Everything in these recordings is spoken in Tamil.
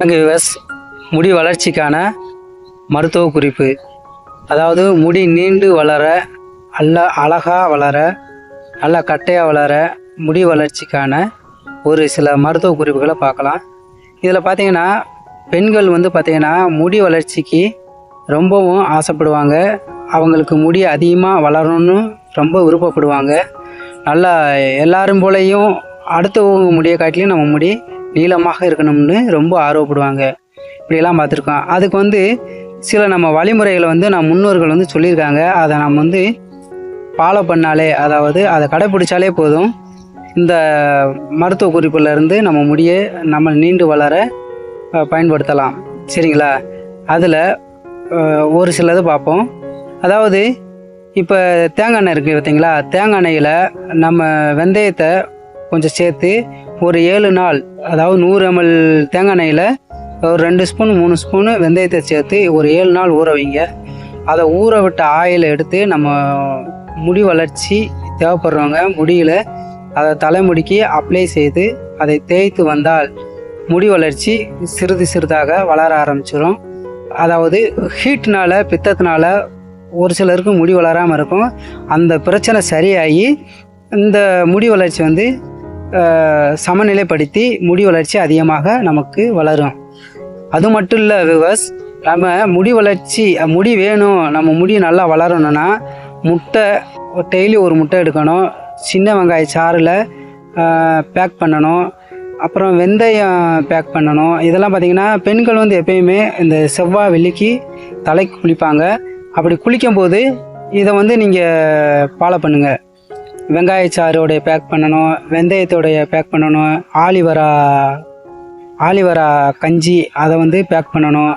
வணக்கம் விவஸ் முடி வளர்ச்சிக்கான மருத்துவ குறிப்பு. அதாவது முடி நீண்டு வளர நல்ல அழகாக வளர நல்லா கட்டையாக வளர முடி வளர்ச்சிக்கான ஒரு சில மருத்துவ குறிப்புகளை பார்க்கலாம். இதில் பார்த்தீங்கன்னா பெண்கள் வந்து பார்த்திங்கன்னா முடி வளர்ச்சிக்கு ரொம்பவும் ஆசைப்படுவாங்க. அவங்களுக்கு முடி அதிகமாக வளரணும்னு ரொம்ப விருப்பப்படுவாங்க. நல்லா எல்லாரும் போலையும் அடுத்தவங்க முடியை காட்டிலையும் நம்ம முடி நீளமாக இருக்கணும்னு ரொம்ப ஆர்வப்படுவாங்க. இப்படியெல்லாம் பார்த்துருக்கோம். அதுக்கு வந்து சில நம்ம வழிமுறைகளை வந்து நம்ம முன்னோர்கள் வந்து சொல்லியிருக்காங்க. அதை நம்ம வந்து ஃபாலோ பண்ணாலே அதாவது அதை கடைப்பிடிச்சாலே போதும். இந்த மருத்துவ குறிப்பிலிருந்து நம்ம முடியை நம்ம நீண்டு வளர பயன்படுத்தலாம். சரிங்களா? அதில் ஒரு சிலது பார்ப்போம். அதாவது இப்போ தேங்காய் எண்ணெய் இருக்குது பார்த்தீங்களா தேங்காய் எண்ணெயில் நம்ம வெந்தயத்தை கொஞ்சம் சேர்த்து ஒரு ஏழு நாள் அதாவது நூறு எம்எல் தேங்காய் எண்ணெயில் ஒரு ரெண்டு ஸ்பூன் மூணு ஸ்பூனு வெந்தயத்தை சேர்த்து ஒரு ஏழு நாள் ஊற வைங்க. அதை ஊற விட்ட ஆயிலை எடுத்து நம்ம முடி வளர்ச்சி தேவைப்படுறவங்க முடியில் அதை தலைமுடிக்கு அப்ளை செய்து அதை தேய்த்து வந்தால் முடி வளர்ச்சி சிறிது சிறிதாக வளர ஆரம்பிச்சிடும் அதாவது ஹீட்னால் பித்தத்தினால ஒரு சிலருக்கு முடி வளராமல் இருக்கும். அந்த பிரச்சனை சரியாகி இந்த முடி வளர்ச்சி வந்து சமநிலைப்படுத்தி முடி வளர்ச்சி அதிகமாக நமக்கு வளரும். அது மட்டும் இல்லை விவஸ் நம்ம முடி வளர்ச்சி முடி வேணும் நம்ம முடி நல்லா வளரணும்னா முட்டை டெய்லி ஒரு முட்டை எடுக்கணும். சின்ன வெங்காய சாறில் பேக் பண்ணணும். அப்புறம் வெந்தயம் பேக் பண்ணணும். இதெல்லாம் பார்த்திங்கன்னா பெண்கள் வந்து எப்பயுமே இந்த செவ்வாய் வெள்ளிக்கு தலைக்கு குளிப்பாங்க. அப்படி குளிக்கும்போது இதை வந்து நீங்கள் ஃபாலோ பண்ணுங்கள் வெங்காயச்சாரோடைய பேக் பண்ணணும் வெந்தயத்தோடைய பேக் பண்ணணும் ஆலிவரா ஆலிவரா கஞ்சி அதை வந்து பேக் பண்ணணும்.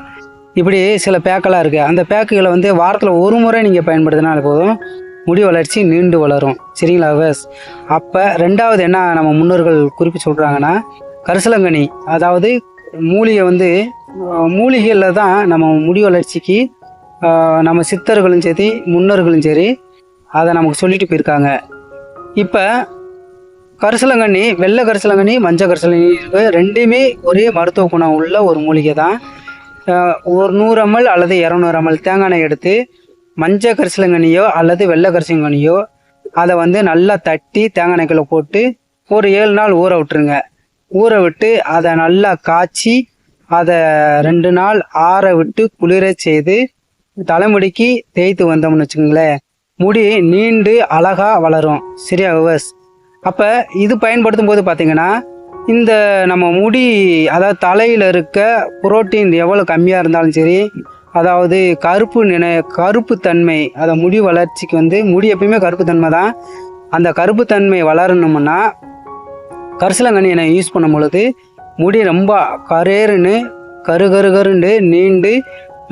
இப்படி சில பேக்கெல்லாம் இருக்குது அந்த பேக்குகளை வந்து வாரத்தில் ஒரு முறை நீங்கள் பயன்படுத்தினால போதும் முடி வளர்ச்சி நீண்டு வளரும். சரிங்களா வேஸ் அப்போ ரெண்டாவது என்ன நம்ம முன்னோர்கள் குறிப்பு சொல்கிறாங்கன்னா கரிசலங்கனி அதாவது மூலிகை வந்து மூலிகையில் தான் நம்ம முடி வளர்ச்சிக்கு நம்ம சித்தர்களும் சரி முன்னோர்களும் சரி அதை நமக்கு சொல்லிட்டு போயிருக்காங்க. இப்போ கரிசலங்கண்ணி வெள்ளை கரிசலங்கண்ணி மஞ்சள் கரிசலங்கண்ணி இருக்குது ரெண்டுமே ஒரே மருத்துவ குணம் உள்ள ஒரு மூலிகை தான். ஒரு நூறு எம்எல் அல்லது இரநூறு எம்எல் தேங்காய் எண்ணெய் எடுத்து மஞ்சள் கரிசலங்கண்ணியோ அல்லது வெள்ளை கரிசலங்கண்ணியோ அதை வந்து நல்லா தட்டி தேங்காய் எண்ணெய்க்குள்ள போட்டு ஒரு ஏழு நாள் ஊற விட்டுருங்க. ஊற விட்டு அதை நல்லா காய்ச்சி அதை ரெண்டு நாள் ஆற விட்டு குளிர செய்து தலைமுடிக்கு தேய்த்து வந்தோம்னு வச்சுக்கோங்களேன். முடி நீண்டு அழகாக வளரும். சரியா விவஸ்? அப்போ இது பயன்படுத்தும் போது பார்த்தீங்கன்னா இந்த நம்ம முடி அதாவது தலையில் இருக்க புரோட்டீன் எவ்வளோ கம்மியாக இருந்தாலும் சரி அதாவது கருப்பு நினை கருப்பு தன்மை அதை முடி வளர்ச்சிக்கு வந்து முடி எப்பயுமே கருப்பு தன்மை தான். அந்த கருப்பு தன்மை வளரணும்னா கரிசலங்கண்ணி எண்ணெய் யூஸ் பண்ணும் பொழுது முடி ரொம்ப கரேருன்னு கரு கரு கருண்டு நீண்டு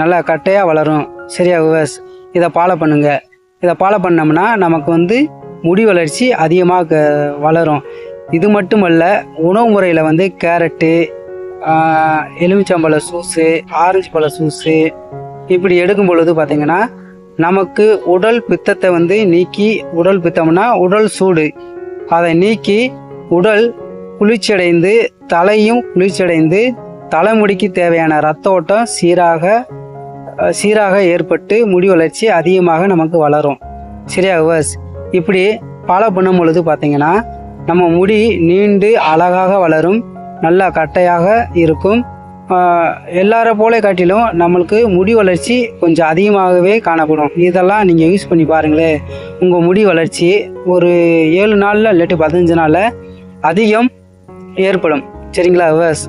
நல்லா கட்டையாக வளரும். சரியா விவஸ்? இதை ஃபாலோ பண்ணுங்கள் இதை ஃபாலோ பண்ணோம்னா நமக்கு வந்து முடி வளர்ச்சி அதிகமாக க- வளரும். இது மட்டுமல்ல உணவு முறையில் வந்து கேரட்டு எலுமிச்சம்பழ சூஸு ஆரஞ்சு பழ சூஸு இப்படி எடுக்கும் பொழுது பார்த்திங்கன்னா நமக்கு உடல் பித்தத்தை வந்து நீக்கி உடல் பித்தம்னா உடல் சூடு. அதை நீக்கி உடல் குளிர்ச்சியடைந்து தலையும் குளிர்ச்சியடைந்து தலைமுடிக்கு தேவையான ரத்த ஓட்டம் சீராக சீராக ஏற்பட்டு முடி வளர்ச்சி அதிகமாக நமக்கு வளரும். சரியா விவஸ்? இப்படி ஃபாலோ பண்ணும் பொழுது பார்த்தீங்கன்னா நம்ம முடி நீண்டு அழகாக வளரும் நல்லா கட்டையாக இருக்கும். எல்லார போல காட்டிலும் நம்மளுக்கு முடி வளர்ச்சி கொஞ்சம் அதிகமாகவே காணப்படும். இதெல்லாம் நீங்கள் யூஸ் பண்ணி பாருங்களேன் உங்கள் முடி வளர்ச்சி ஒரு ஏழு நாளில் இல்லாட்டி பதினஞ்சு நாளில் அதிகம் ஏற்படும். சரிங்களா விவஸ்?